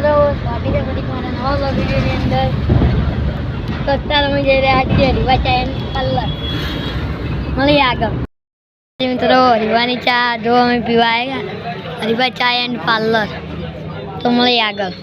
મિત્રો સ્વામી છે મારા નવા બ્લોગ અંદર તો અત્યારે જઈ રહ્યા છીએ, રીવા ચા એન્ડ પાર્લર. મળીએ આગળ. મિત્રો રીવાની ચા જો અમે પીવા આવ્યા રીવા ચા એન્ડ પાર્લર. તો મળીએ આગળ.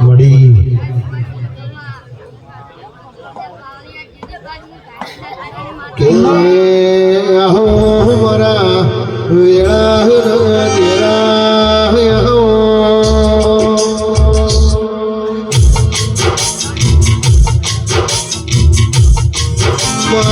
વડી કે હો મરા વેળા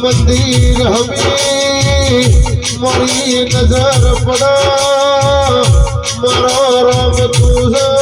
મંદિર હમી મારી નજર પડા મારા રામ તું હા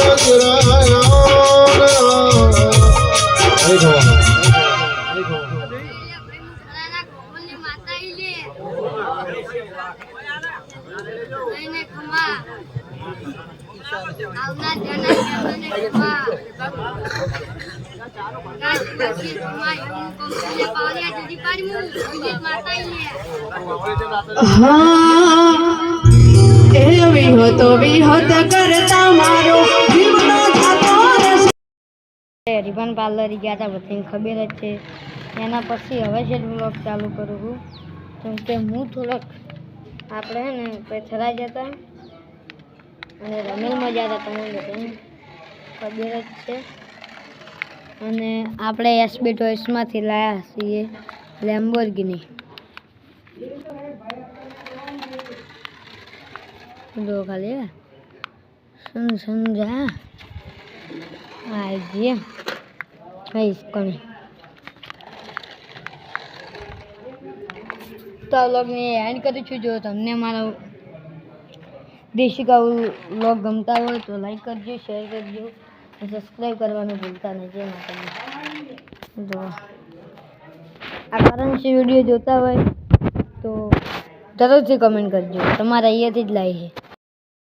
એવી હતો વિહત કરતા મારો રિબન પાર્લર ગયા હતા બધાને ખબર જ છે. એના પછી હવે છે બ્લોગ ચાલુ કરું છું. કેમ કે હું થોડોક આપણે ને પથરા જતા. અને રમેલમાં હતા તમે લોકોને ખબર જ છે. અને આપણે એસબી ટોયસમાંથી લાવ્યા છીએ લેમ્બોર્ગિની જો ખાલી. સન સમજા આવી જઈએ કહીશ કોની તો આ વ્લોગને એન્ડ કરું છું. જો તમને મારો દેશી કાઉ બ્લોગ ગમતા હોય તો લાઈક કરજો શેર કરજો સબસ્ક્રાઈબ કરવાનું ભૂલતા જે માટે જો આ કરંસી વીડિયો જોતા હોય તો જરૂરથી કમેન્ટ કરજો. તમારા અહીંયાથી જ લાવી છે.